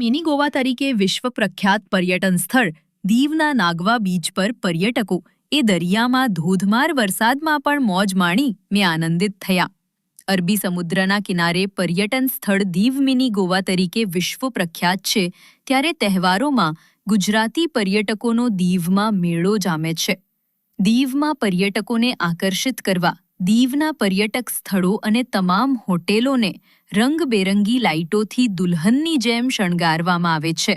Mini Goa તરીકે વિશ્વ પ્રખ્યાત પર્યટન સ્થળ દીવના નાગવા બીચ પર પર્યટકો એ દરિયામાં ધોધમાર વરસાદમાં પણ મોજ માણી મેં આનંદિત થયા. અરબી સમુદ્રના કિનારે પર્યટન સ્થળ દીવ મિની ગોવા તરીકે વિશ્વ પ્રખ્યાત છે, ત્યારે તહેવારોમાં ગુજરાતી પર્યટકોનો દીવમાં મેળો જામે છે. દીવમાં પર્યટકોને આકર્ષિત કરવા દીવના પર્યટક સ્થળો અને તમામ હોટેલોને રંગબેરંગી લાઇટોથી દુલ્હનની જેમ શણગારવામાં આવે છે.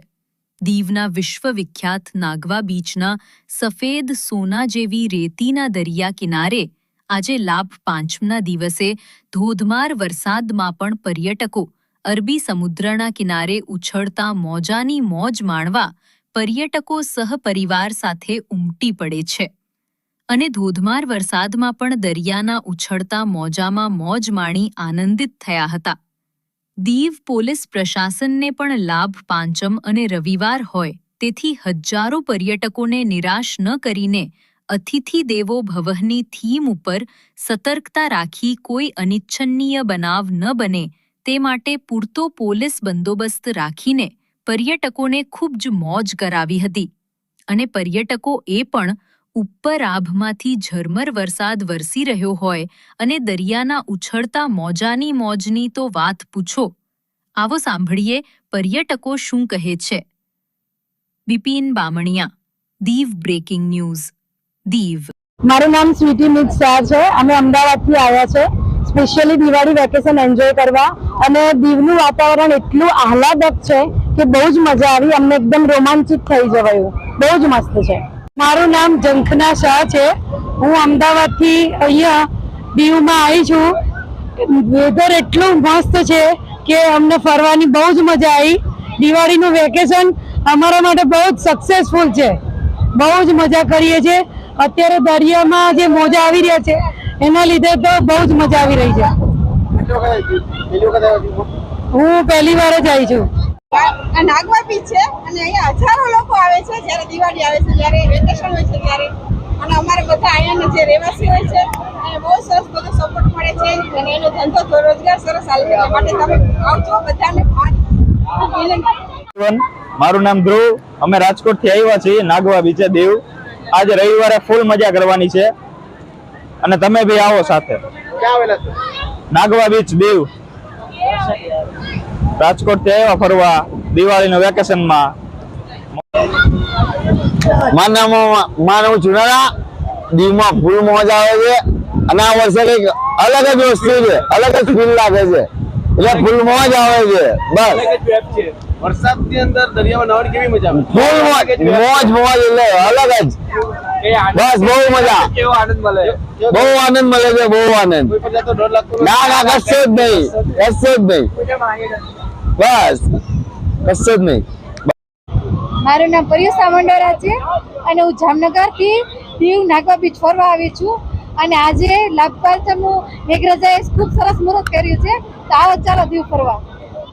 દીવના વિશ્વવિખ્યાત નાગવા બીચના સફેદ સોના જેવી રેતીના દરિયા કિનારે આજે લાભ પાંચમના દિવસે ધોધમાર વરસાદમાં પણ પર્યટકો અરબી સમુદ્રના કિનારે ઉછળતા મોજાની મોજ માણવા પર્યટકો સહપરિવાર સાથે ઉમટી પડે છે. અને ધોધમાર વરસાદમાં પણ દરિયાના ઉછળતા મોજામાં મોજ માણી આનંદિત થયા હતા. દીવ પોલીસ પ્રશાસનને પણ લાભ પાંચમ અને રવિવાર હોય તેથી હજારો પર્યટકોને નિરાશ ન કરીને અતિથિ દેવો ભવહની થીમ ઉપર સતર્કતા રાખી કોઈ અનિચ્છનીય બનાવ ન બને તે માટે પૂરતો પોલીસ બંદોબસ્ત રાખીને પર્યટકોને ખૂબ જ મોજ કરાવી હતી. અને પર્યટકો એ પણ ઉપર આભમાંથી ઝરમર વરસાદ વરસી રહ્યો હોય અને દરિયાના ઉછળતા મોજાની મોજની તો વાત પૂછો. આવો સાંભળીએ પર્યટકો શું કહે છે. Bipin Bamaniya, Diu breaking news, Diu. મારું નામ સ્વીટી મિત શાહ છે. અમે અમદાવાદથી આવ્યા છે. સ્પેશિયલી દિવાળી વેકેશન એન્જોય કરવા અને દીવનું વાતાવરણ એટલું આહલાદક છે કે બહુ જ મજા આવી. અમને એકદમ રોમાંચિત થઈ જવાયું. બહુ જ મસ્ત છે. મારું નામ જંખના શાહ છે. હું અમદાવાદથી અહીંયા દીવમાં આવી છું. વેધર એટલું મસ્ત છે કે અમને ફરવાની બહુ જ મજા આવી. દિવાળીનું વેકેશન અમારા માટે બહુ જ સક્સેસફુલ છે. બહુ જ મજા કરીએ છીએ. અત્યારે દરિયામાં જે મોજા આવી રહ્યા છે એના લીધે તો બહુ જ મજા આવી રહી છે? હું પહેલી વાર જ આવી છું. આ નાગવા બીચ છે અને અહીંયા હજારો લોકો આવે છે જ્યારે દિવાળી આવે છે જ્યારે વેકેશન હોય છે ત્યારે. અને અમારે બધા અહીંયાના જે રહેવાસી હોય છે અને બહુ સરસ બધો સપોર્ટ મળે છે અને એનો ધંધો તો રોજગાર સરસ છે. માટે તમે આવજો બધાને. મારું નામ ધ્રુવ. અમે રાજકોટથી આવ્યા છીએ નાગવા બીચે દેવ. આજે રવિવારે ફૂલ મજા કરવાની છે. અને તમે બી આવો સાથે. નાગવા બીચ દેવ. રાજકોટથી આવ્યા ફરવા દિવાળીના વેકેશનમાં. માનામાં નામ ચુનારા દીવમાં ફૂલ મોજ આવે છે. અને આ વર્ષે કંઈક અલગ જ વસ્તુ છે. અલગ જ ફીલ લાગે છે. એટલે ફૂલ મોજ આવે છે. બસ. વરસાદની અંદર દરિયામાં કેવી મજા આવે? ફૂલ મોજ. મોજ મોજ એટલે અલગ જ. બસ બહુ મજા. કેવો આનંદ મળે? બહુ આનંદ મળે છે બહુ આનંદ? ના ના કશે જ નહીં. કશે જ નહીં. બસ, કશે જ મારું નામ પર્યુષા મંડોરા છે અને હું જામનગરથી દીવ નાગવા બીચ ફરવા આવી છું. અને આજે લાભપાલચમનું મેઘરાજાએ ખૂબ સરસ મુહૂર્ત કર્યું છે. તો આવો ચાલો દીવ ફરવા.